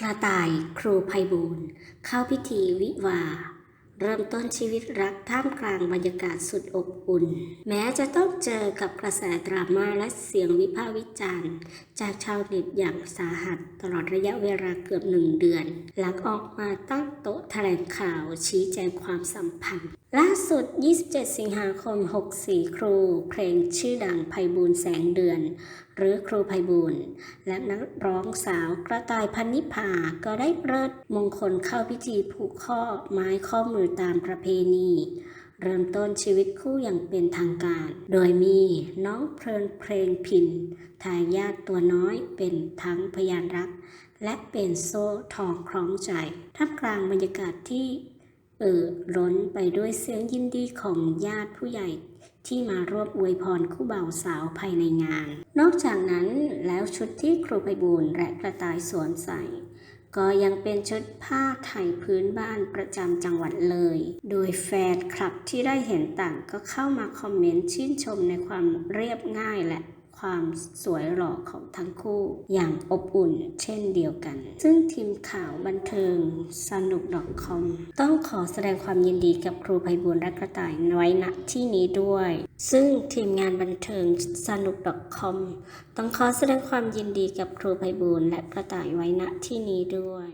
กระต่ายครูไพบูลเข้าพิธีวิวา เริ่มต้นชีวิตรักท่ามกลางบรรยากาศสุดอบอุ่น แม้จะต้องเจอกับกระแสดราม่าและเสียงวิพากษ์วิจารณ์ จากชาวเน็ตอย่างสาหัส ตลอดระยะเวลาเกือบหนึ่งเดือน หลังออกมาตั้งโต๊ะแถลงข่าวชี้แจงความสัมพันธ์ ล่าสุด 27 สิงหาคม 64 ครู เพลงชื่อดังไพบูลแสงเดือน หรือครูไพบูลและนักร้องสาวกระต่ายพันนิพาก็ได้เริ่มงคลเข้าพิธีผูกข้อไม้ข้อมือตามประเพณี เริ่มต้นชีวิตคู่อย่างเป็นทางการ โดยมีน้องเพลินเพลงพินทายาทตัวน้อยเป็นทั้งพยานรัก และเป็นโซ่ทองคล้องใจท่ามกลางบรรยากาศที่เอ่อล้นไปด้วยเสียงยินดีของญาติผู้ใหญ่ที่มาร่วมอวยพรคู่บ่าวสาวภายในงาน นอกจากนั้นแล้วชุดที่ครูไพบูลและกระต่ายสวนใส่ ก็ยังเป็นชุดผ้าไทยพื้นบ้านประจำจังหวัดเลย โดยแฟนคลับที่ได้เห็นต่างก็เข้ามาคอมเมนต์ชื่นชมในความเรียบง่ายและ ความสวยหล่อของทั้งคู่ อย่างอบอุ่นเช่นเดียวกัน ซึ่งทีมข่าวบันเทิงสนุก .com ต้องขอแสดงความยินดีกับครูไพบูลย์และกระต่ายไว้ณที่นี้ด้วย ซึ่งทีมงานบันเทิงสนุก .com ต้องขอแสดงความยินดีกับครูไพบูลย์และกระต่ายไว้ณที่นี้ด้วย